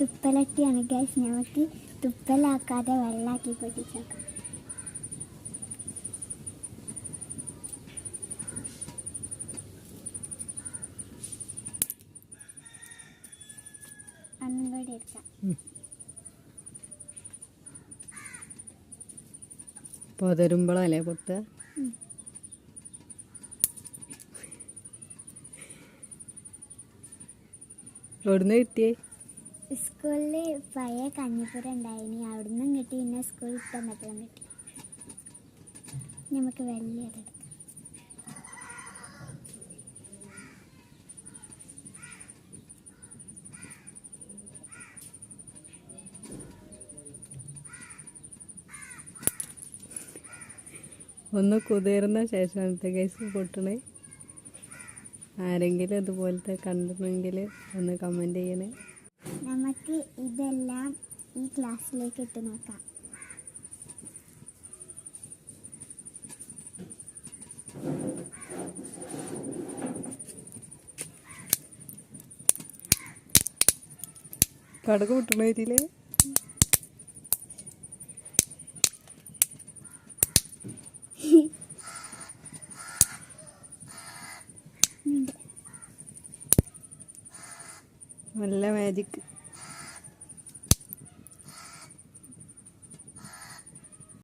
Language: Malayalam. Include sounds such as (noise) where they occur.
തുപ്പലട്ടിയാണ്. ഗൈസ് നമുക്ക് തുപ്പലാക്കാതെ വെള്ളാക്കി പൊട്ടിച്ചേക്കാം. ഒന്നും കൂടി എടുക്കാം. പൊതരുമ്പോഴല്ലേ പൊട്ടുക? ഉം. എവിടുന്ന് കിട്ടിയേ? സ്കൂളിൽ പഴയ കഞ്ഞിപ്പുര ഉണ്ടായിനി. അവിടുന്ന് കിട്ടി പിന്നെ സ്കൂളിൽ പറ്റാൻ കിട്ടി. നമുക്ക് വലിയ ഒന്ന് കുതിർന്ന ശേഷമാണ് കേസ് പൊട്ടണേ. ആരെങ്കിലും അതുപോലത്തെ കണ്ടിട്ടുണ്ടെങ്കിൽ ഒന്ന് കമന്റ് ചെയ്യണേ. ഈ ക്ലാസ്സിലേക്ക് ഇട്ട് നോക്കാം. കടക്ക് പൊട്ടണ (laughs) നല്ല മാജിക്